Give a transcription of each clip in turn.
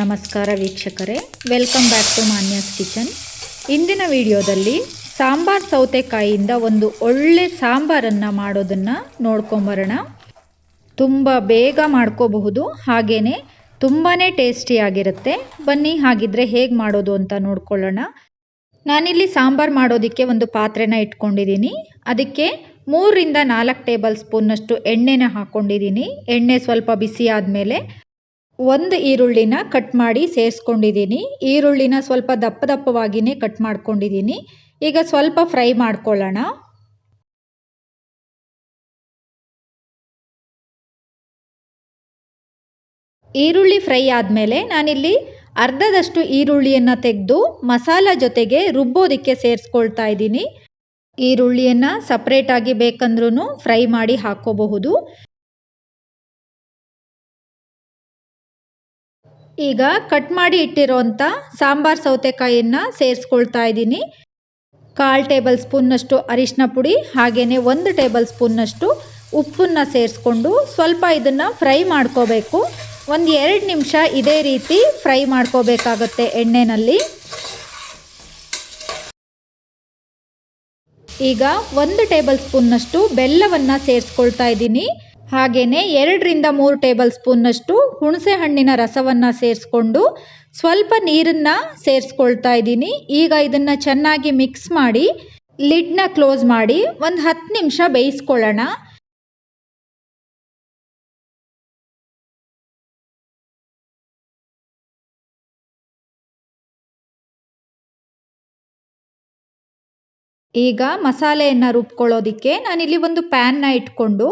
ನಮಸ್ಕಾರ ವೀಕ್ಷಕರೇ welcome back to Manya's kitchen ಇಂದಿನ ವಿಡಿಯೋದಲ್ಲಿ ಸಾಂಬಾರ್ ಸೌತೆಕಾಯಿಯಿಂದ ಒಂದು ಒಳ್ಳೆ ಸಾಂಬಾರನ್ನು ಮಾಡೋದನ್ನು ನೋಡ್ಕೊಂಬರೋಣ. ತುಂಬ ಬೇಗ ಮಾಡ್ಕೋಬಹುದು ಹಾಗೆಯೇ ತುಂಬಾ ಟೇಸ್ಟಿಯಾಗಿರುತ್ತೆ ಬನ್ನಿ, ಹಾಗಿದ್ರೆ ಹೇಗೆ ಮಾಡೋದು ಅಂತ ನೋಡ್ಕೊಳ್ಳೋಣ. ನಾನಿಲ್ಲಿ ಸಾಂಬಾರು ಮಾಡೋದಕ್ಕೆ ಒಂದು ಪಾತ್ರೆನ ಇಟ್ಕೊಂಡಿದ್ದೀನಿ. ಅದಕ್ಕೆ ಮೂರರಿಂದ ನಾಲ್ಕು ಟೇಬಲ್ ಸ್ಪೂನ್ನಷ್ಟು ಎಣ್ಣೆನ ಹಾಕ್ಕೊಂಡಿದ್ದೀನಿ ಎಣ್ಣೆ ಸ್ವಲ್ಪ ಬಿಸಿ ಆದಮೇಲೆ ಒಂದು ಈರುಳ್ಳಿನ ಕಟ್ ಮಾಡಿ ಸೇರಿಸ್ಕೊಂಡಿದ್ದೀನಿ. ಈರುಳ್ಳಿನ ಸ್ವಲ್ಪ ದಪ್ಪ ದಪ್ಪವಾಗಿಯೇ ಕಟ್ ಮಾಡ್ಕೊಂಡಿದ್ದೀನಿ. ಈಗ ಸ್ವಲ್ಪ ಫ್ರೈ ಮಾಡ್ಕೊಳ್ಳೋಣ. ಈರುಳ್ಳಿ ಫ್ರೈ ಆದಮೇಲೆ ನಾನಿಲ್ಲಿ ಅರ್ಧದಷ್ಟು ಈರುಳ್ಳಿಯನ್ನು ತೆಗೆದು ಮಸಾಲ ಜೊತೆಗೆ ರುಬ್ಬೋದಕ್ಕೆ ಸೇರಿಸ್ಕೊಳ್ತಾ ಇದ್ದೀನಿ. ಈರುಳ್ಳಿಯನ್ನು ಸಪ್ರೇಟಾಗಿ ಬೇಕಂದ್ರೂ ಫ್ರೈ ಮಾಡಿ ಹಾಕ್ಕೋಬಹುದು. ಈಗ ಕಟ್ ಮಾಡಿ ಇಟ್ಟಿರೋಂಥ ಸಾಂಬಾರ್ ಸೌತೆಕಾಯಿಯನ್ನು ಸೇರಿಸ್ಕೊಳ್ತಾ ಇದ್ದೀನಿ. ಕಾಲು ಟೇಬಲ್ ಸ್ಪೂನ್ನಷ್ಟು ಅರಿಶಿನ ಪುಡಿ ಹಾಗೆಯೇ ಒಂದು ಟೇಬಲ್ ಸ್ಪೂನ್ನಷ್ಟು ಉಪ್ಪನ್ನು ಸೇರಿಸ್ಕೊಂಡು ಸ್ವಲ್ಪ ಇದನ್ನು ಫ್ರೈ ಮಾಡ್ಕೋಬೇಕು. ಒಂದು ಎರಡು ನಿಮಿಷ ಇದೇ ರೀತಿ ಫ್ರೈ ಮಾಡ್ಕೋಬೇಕಾಗತ್ತೆ ಎಣ್ಣೆನಲ್ಲಿ. ಈಗ ಒಂದು ಟೇಬಲ್ ಸ್ಪೂನ್ನಷ್ಟು ಬೆಲ್ಲವನ್ನು ಸೇರಿಸ್ಕೊಳ್ತಾ ಇದ್ದೀನಿ. ಹಾಗೆಯೇ ಎರಡರಿಂದ ಮೂರು ಟೇಬಲ್ ಸ್ಪೂನ್ನಷ್ಟು ಹುಣಸೆ ಹಣ್ಣಿನ ರಸವನ್ನು ಸೇರಿಸ್ಕೊಂಡು ಸ್ವಲ್ಪ ನೀರನ್ನು ಸೇರಿಸ್ಕೊಳ್ತಾ ಇದ್ದೀನಿ. ಈಗ ಇದನ್ನು ಚೆನ್ನಾಗಿ ಮಿಕ್ಸ್ ಮಾಡಿ ಲಿಡ್ನ ಕ್ಲೋಸ್ ಮಾಡಿ ಒಂದು ಹತ್ತು ನಿಮಿಷ ಬೇಯಿಸ್ಕೊಳ್ಳೋಣ. ಈಗ ಮಸಾಲೆಯನ್ನು ರುಬ್ಕೊಳ್ಳೋದಕ್ಕೆ ನಾನಿಲ್ಲಿ ಒಂದು ಪ್ಯಾನ್ನ ಇಟ್ಕೊಂಡು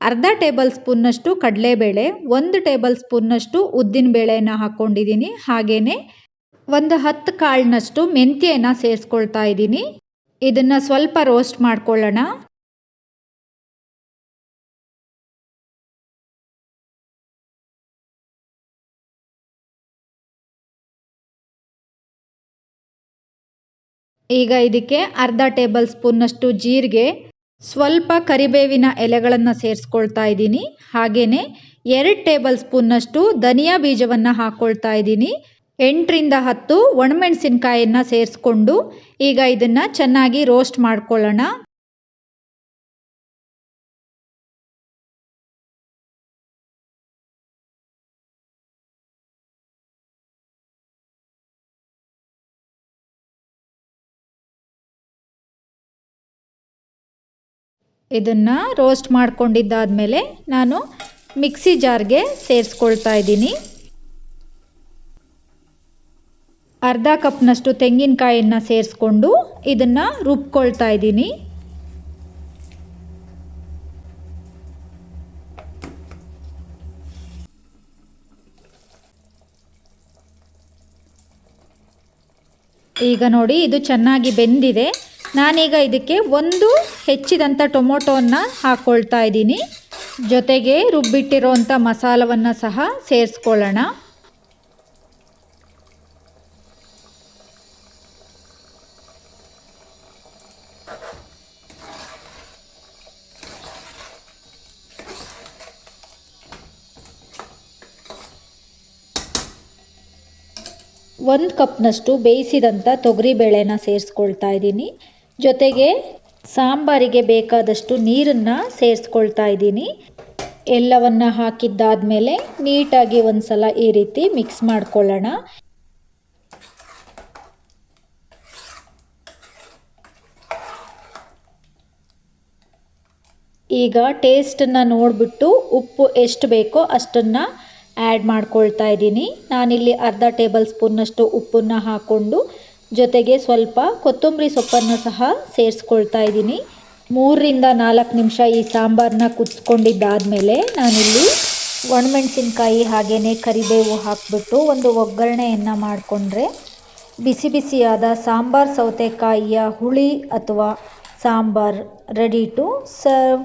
ಅರ್ಧ ಟೇಬಲ್ ಸ್ಪೂನ್ನಷ್ಟು ಕಡಲೆಬೇಳೆ, ಒಂದು ಟೇಬಲ್ ಸ್ಪೂನ್ನಷ್ಟು ಉದ್ದಿನಬೇಳೆನ ಹಾಕ್ಕೊಂಡಿದ್ದೀನಿ ಹಾಗೆಯೇ ಒಂದು ಹತ್ತು ಕಾಳಿನಷ್ಟು ಮೆಂತ್ಯನ ಸೇರಿಸ್ಕೊಳ್ತಾ ಇದ್ದೀನಿ ಇದನ್ನು ಸ್ವಲ್ಪ ರೋಸ್ಟ್ ಮಾಡ್ಕೊಳ್ಳೋಣ. ಈಗ ಇದಕ್ಕೆ ಅರ್ಧ ಟೇಬಲ್ ಸ್ಪೂನ್ನಷ್ಟು ಜೀರಿಗೆ ಸ್ವಲ್ಪ ಕರಿಬೇವಿನ ಎಲೆಗಳನ್ನು ಸೇರಿಸ್ಕೊಳ್ತಾ ಇದ್ದೀನಿ. ಹಾಗೆಯೇ ಎರಡು ಟೇಬಲ್ ಸ್ಪೂನ್ನಷ್ಟು ಧನಿಯಾ ಬೀಜವನ್ನು ಹಾಕ್ಕೊಳ್ತಾ ಇದ್ದೀನಿ. ಎಂಟರಿಂದ ಹತ್ತು ಒಣಮೆಣಸಿನ್ಕಾಯನ್ನು ಸೇರಿಸ್ಕೊಂಡು ಈಗ ಇದನ್ನು ಚೆನ್ನಾಗಿ ರೋಸ್ಟ್ ಮಾಡ್ಕೊಳ್ಳೋಣ. ಇದನ್ನು ರೋಸ್ಟ್ ಮಾಡ್ಕೊಂಡಿದ್ದಾದಮೇಲೆ ನಾನು ಮಿಕ್ಸಿ ಜಾರ್ಗೆ ಸೇರಿಸ್ಕೊಳ್ತಾ ಇದ್ದೀನಿ. ಅರ್ಧ ಕಪ್ನಷ್ಟು ತೆಂಗಿನಕಾಯಿಯನ್ನು ಸೇರಿಸ್ಕೊಂಡು ಇದನ್ನು ರುಬ್ಕೊಳ್ತಾ ಇದ್ದೀನಿ. ಈಗ ನೋಡಿ ಇದು ಚೆನ್ನಾಗಿ ಬೆಂದಿದೆ. ನಾನೀಗ ಇದಕ್ಕೆ ಒಂದು ಹೆಚ್ಚಿದಂಥ ಟೊಮೊಟೊವನ್ನು ಹಾಕ್ಕೊಳ್ತಾ ಇದ್ದೀನಿ. ಜೊತೆಗೆ ರುಬ್ಬಿಟ್ಟಿರೋವಂಥ ಮಸಾಲವನ್ನು ಸಹ ಸೇರಿಸ್ಕೊಳ್ಳೋಣ. ಒಂದು ಕಪ್ನಷ್ಟು ಬೇಯಿಸಿದಂಥ ತೊಗರಿಬೇಳೆನ ಸೇರಿಸ್ಕೊಳ್ತಾ ಇದ್ದೀನಿ. ಜೊತೆಗೆ ಸಾಂಬಾರಿಗೆ ಬೇಕಾದಷ್ಟು ನೀರನ್ನು ಸೇರಿಸ್ಕೊಳ್ತಾ ಇದ್ದೀನಿ. ಎಲ್ಲವನ್ನ ಹಾಕಿದ್ದಾದಮೇಲೆ ನೀಟಾಗಿ ಒಂದು ಸಲ ಈ ರೀತಿ ಮಿಕ್ಸ್ ಮಾಡ್ಕೊಳ್ಳೋಣ. ಈಗ ಟೇಸ್ಟನ್ನು ನೋಡಿಬಿಟ್ಟು ಉಪ್ಪು ಎಷ್ಟು ಬೇಕೋ ಅಷ್ಟನ್ನು ಆ್ಯಡ್ ಮಾಡ್ಕೊಳ್ತಾ ಇದ್ದೀನಿ. ನಾನಿಲ್ಲಿ ಅರ್ಧ ಟೇಬಲ್ ಸ್ಪೂನ್ನಷ್ಟು ಉಪ್ಪನ್ನು ಹಾಕ್ಕೊಂಡು ಜೊತೆಗೆ ಸ್ವಲ್ಪ ಕೊತ್ತಂಬರಿ ಸೊಪ್ಪನ್ನು ಸಹ ಸೇರಿಸ್ಕೊಳ್ತಾ ಇದ್ದೀನಿ. ಮೂರರಿಂದ ನಾಲ್ಕು ನಿಮಿಷ ಈ ಸಾಂಬಾರನ್ನ ಕುದಿಸ್ಕೊಂಡಿದ್ದಾದಮೇಲೆ ನಾನಿಲ್ಲಿ ಒಣಮೆಣಸಿನ್ಕಾಯಿ ಹಾಗೆಯೇ ಕರಿಬೇವು ಹಾಕಿಬಿಟ್ಟು ಒಂದು ಒಗ್ಗರಣೆಯನ್ನು ಮಾಡಿಕೊಂಡ್ರೆ ಬಿಸಿ ಬಿಸಿಯಾದ ಸಾಂಬಾರ್ ಸೌತೆಕಾಯಿಯ ಹುಳಿ ಅಥವಾ ಸಾಂಬಾರ್ ರೆಡಿ ಟು ಸರ್ವ್